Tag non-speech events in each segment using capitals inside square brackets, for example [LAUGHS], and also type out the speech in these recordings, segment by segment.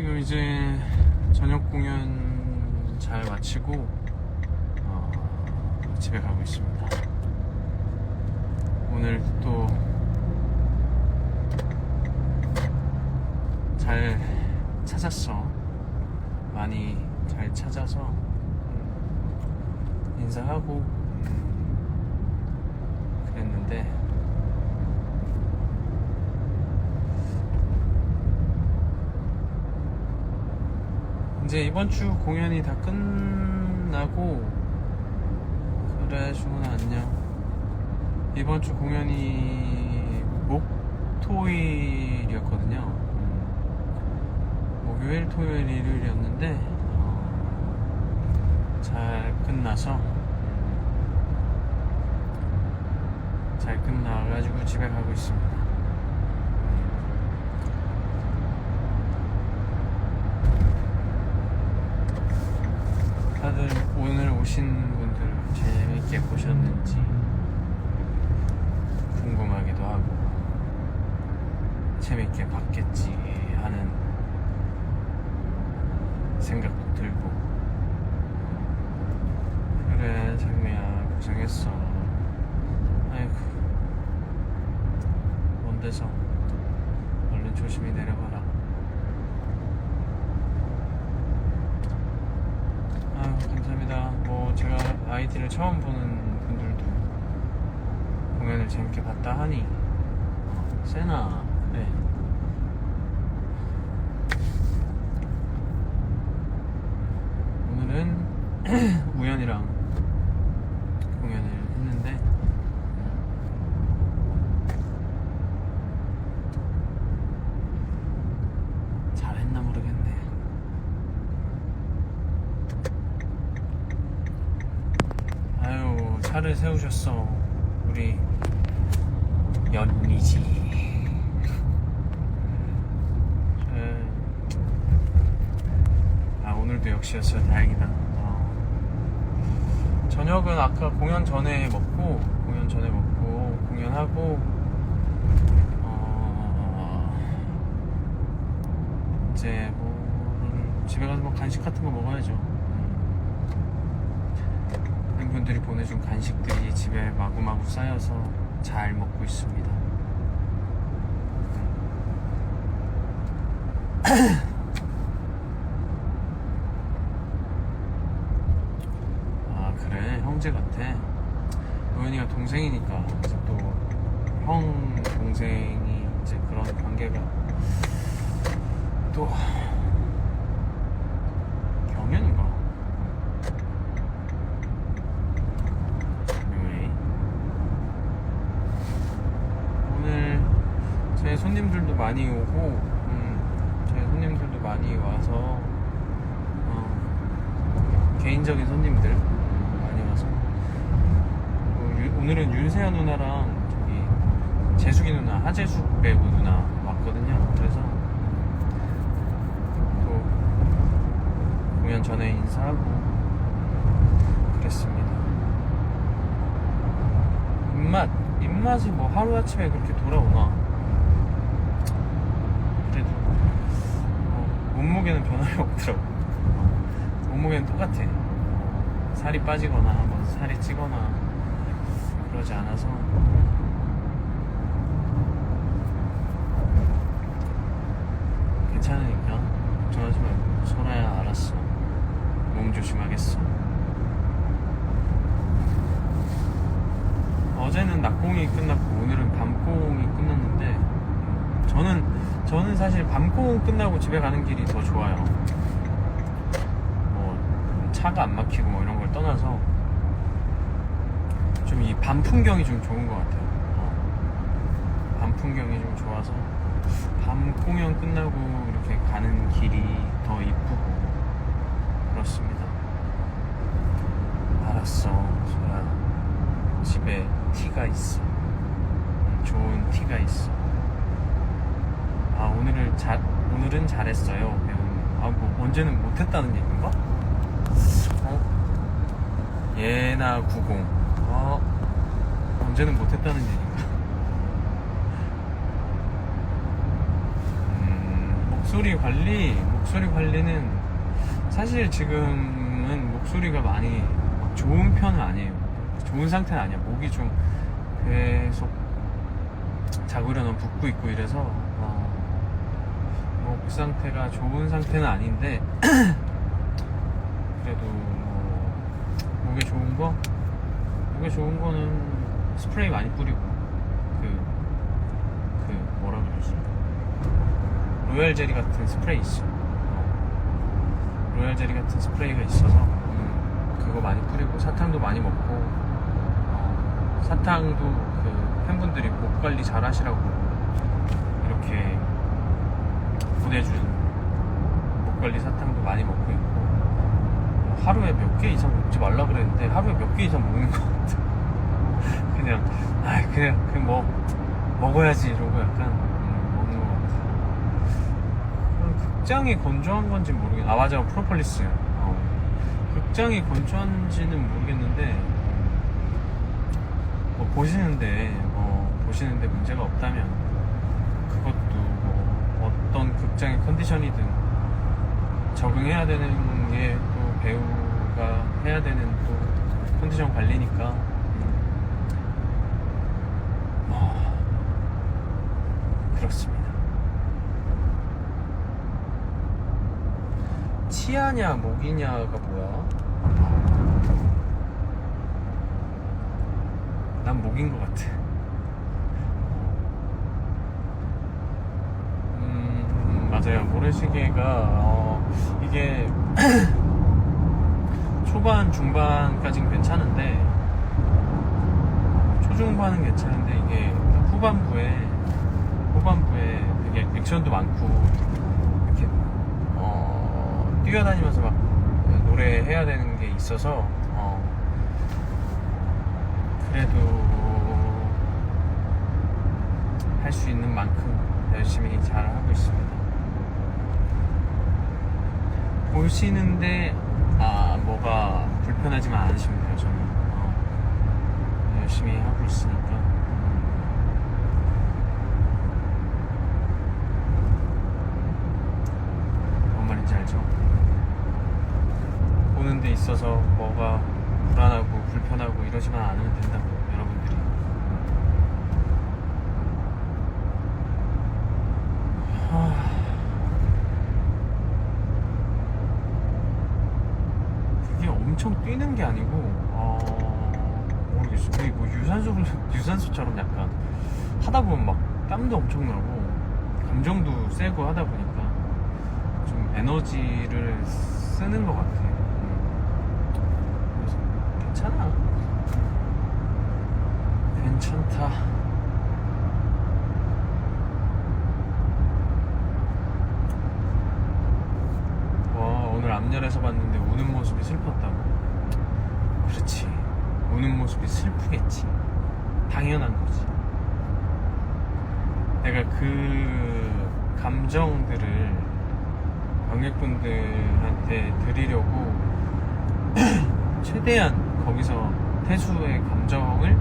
지금 이제 저녁 공연 잘 마치고 어, 집에 가고 있습니다. 오늘 또 잘 찾았어. 많이 잘 찾아서 음, 인사하고 음, 그랬는데 이제 이번 주 공연이 다 끝나고 그래 주문아 안녕. 이번 주 공연이 목토일이었거든요. 음, 목요일 토요일 일요일이었는데 어, 잘 끝나서 음, 잘 끝나가지고 집에 가고 있습니다 다들 오늘 오신 분들 재밌게 보셨는지 궁금하기도 하고 재밌게 봤겠지 하는 생각도 들고. 그래 장미야 고생했어. 아이고 먼 데서 얼른 조심히 내려가라 아유 감사합니다 뭐 제가 아이디를 처음 보는 분들도 공연을 재밌게 봤다 하니 어, 세나 그래 오늘은 [CLEARS THROAT] 우연이랑 공연을 했는데 잘했나 모르겠네 아유 차를 세우셨어 우리 연미지. 에, 아 오늘도 역시였어요 다행이다. 어. 저녁은 아까 공연 전에 먹고 공연 전에 먹고 공연하고 어, 이제 뭐 집에 가서 뭐 간식 같은 거 먹어야죠 음. 팬분들이 보내준 간식들이 집에 마구마구 쌓여서 잘 먹고 있습니다. 아 그래 형제 같아. 도현이가 동생이니까 또형 동생이 이제 그런 관계가 또 경연인가? anyway. 오늘 제 손님들도 많이 오고 음, 제 손님들도 많이 와서 어, 개인적인 손님들 많이 와서. 오늘은 윤세아 누나랑 저기 재숙이 누나 하재숙 배우 누나 왔거든요. 그래서 또 공연 전에 인사하고 그랬습니다. 입맛 입맛이 뭐 하루아침에 그렇게 돌아오나? 그래도 뭐 몸무게는 변함이 없더라고. 몸무게는 똑같아 살이 빠지거나 뭐 살이 찌거나 그러지 않아서. 괜찮으니까 걱정하지 말고 소라야 알았어. 몸 조심하겠어. 어제는 낮공이 끝났고 오늘은 밤공이 끝났는데 저는 저는 사실 밤공 끝나고 집에 가는 길이 더 좋아요. 뭐 차가 안 막히고 뭐 이런 걸 떠나서 좀 이 밤 풍경이 좀 좋은 것 같아요. 어. 밤 풍경이 좀 좋아서 밤 공연 끝나고 이렇게 가는 길이 더 이쁘고 그렇습니다. 알았어, 소라. 집에 티가 있어. 음, 좋은 티가 있어. 아 오늘을 잘 오늘은 잘했어요 배우님. 아, 뭐, 언제는 못했다는 얘기인가? 어? 예나 90. 어? 언제는 못했다는 얘기인가? [LAUGHS] 음, 목소리 관리, 목소리 관리는 사실 지금은 목소리가 많이 막 좋은 편은 아니에요. 좋은 상태는 아니야. 목이 좀 계속 자구려는 붓고 있고 이래서 어, 목 상태가 좋은 상태는 아닌데 [CLEARS THROAT] 그래도 뭐 목에 좋은 거? 목에 좋은 거는 스프레이 많이 뿌리고 그, 그 뭐라 그러지? 로얄 제리 같은 스프레이 있어. 어. 로얄 제리 같은 스프레이가 있어서 음, 그거 많이 뿌리고 사탕도 많이 먹고 어, 사탕도 그 팬분들이 목 관리 잘 하시라고 이렇게 보내준 목 관리 사탕도 많이 먹고 있고 하루에 몇 개 이상 먹지 말라 그랬는데 하루에 몇 개 이상 먹는 것 같아. [LAUGHS] 그냥 아 그냥 그냥 뭐 먹어야지 이러고 약간 음, 먹는 것 같아. 극장이 건조한 건지 모르겠. 아 맞아 프로폴리스. 어. 극장이 건조한지는 모르겠는데 뭐 보시는데 뭐 보시는데 문제가 없다면 그것도 뭐 어떤 극장의 컨디션이든 적응해야 되는 게또 배우가 해야 되는 또 컨디션 관리니까 음. 뭐 그렇습니다. 치아냐 목이냐가 뭐야? 난 목인 것 같아. 음, 맞아요. 모래시계가, 어, 이게, [CLEARS THROAT] [CLEARS THROAT] 초반, 중반까지는 괜찮은데, 초중반은 괜찮은데, 이게 후반부에, 후반부에 되게 액션도 많고, 이렇게, 어, 뛰어다니면서 막 노래 해야 되는 게 있어서, 어, 그래도 할 수 있는 만큼 열심히 잘 하고 있습니다. 보시는데 아 뭐가 불편하지만 않으시면 돼요. 저는 어, 열심히 하고 있으니까. 뭔 말인지 알죠? 보는 데 있어서 뭐가 불안하고 불편하고 이러지만 않으면 된다고 여러분들이 하... 그게 엄청 뛰는 게 아니고 어... 뭐 유산소를 [LAUGHS] 유산소처럼 약간 하다 보면 막 땀도 엄청 나고 감정도 세고 하다 보니까 좀 에너지를 쓰는 것 같아. 음. 그래서 괜찮아. 괜찮다. 와 오늘 앞열에서 봤는데 우는 모습이 슬펐다고. 그렇지. 우는 모습이 슬프겠지. 당연한 거지. 내가 그 감정들을 관객분들한테 드리려고 [CLEARS THROAT] 최대한 거기서 태수의 감정을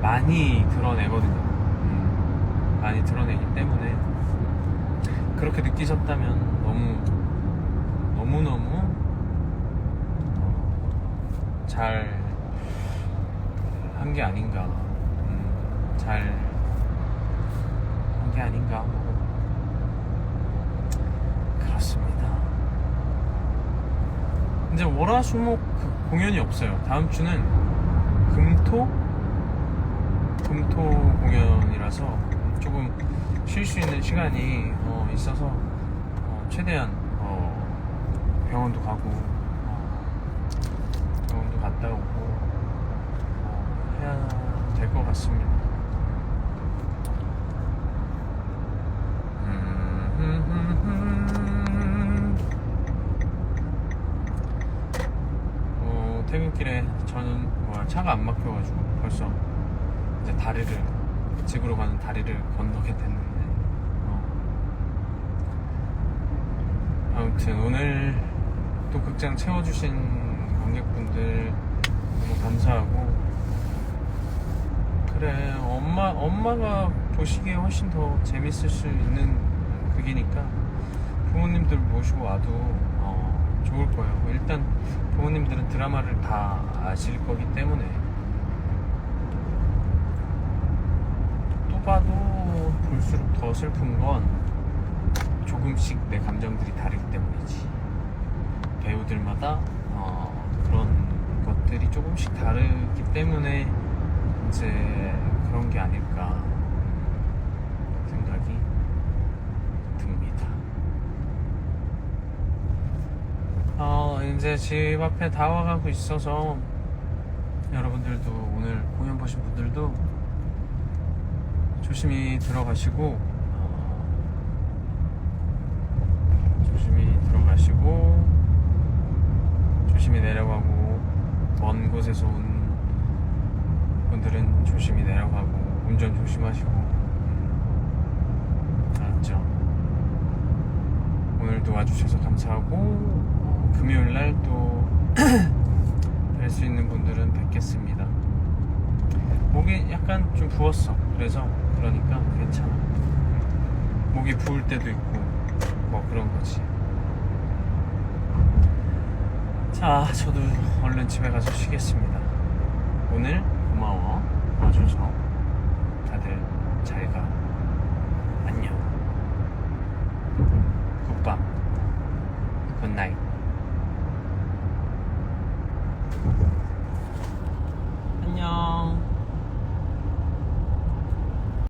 많이 드러내거든요. 음, 많이 드러내기 때문에 그렇게 느끼셨다면 너무 너무 너무 잘 한 게 아닌가. 음, 잘한 게 아닌가 그렇습니다. 이제 월화수목 그 공연이 없어요. 다음 주는 금토 금토 공연이라서 조금 쉴 수 있는 시간이 어, 있어서 어, 최대한 어, 병원도 가고 어, 병원도 갔다 오고 어, 해야 될 것 같습니다. 음, 어, 퇴근길에 저는 뭐야, 차가 안 막혀가지고 벌써 이제 다리를 집으로 가는 다리를 건너게 됐는데 어. 아무튼 오늘 또 극장 채워주신 관객분들 너무 감사하고 그래 엄마 엄마가 보시기에 훨씬 더 재밌을 수 있는 극이니까 부모님들 모시고 와도 어, 좋을 거예요. 일단 부모님들은 드라마를 다 아실 거기 때문에 또 봐도 볼수록 더 슬픈 건 조금씩 내 감정들이 다르기 때문이지. 배우들마다 어, 그런 것들이 조금씩 다르기 때문에 이제 그런 게 아닐까 생각이 듭니다. 어, 이제 집 앞에 다 와가고 있어서 여러분들도 오늘 공연 보신 분들도 조심히 들어가시고 어, 조심히 내려가고 먼 곳에서 온 분들은 조심히 내려가고 운전 조심하시고 음, 알았죠? 오늘도 와주셔서 감사하고 어, 금요일 날 또 [CLEARS THROAT] 뵐 수 있는 분들은 뵙겠습니다. 목이 약간 좀 부었어. 그래서 그러니까 괜찮아. 목이 부을 때도 있고 뭐 그런 거지. 자, 저도 얼른 집에 가서 쉬겠습니다. 오늘 고마워 와줘서 다들 잘 가. 안녕. 굿밤. 굿나잇.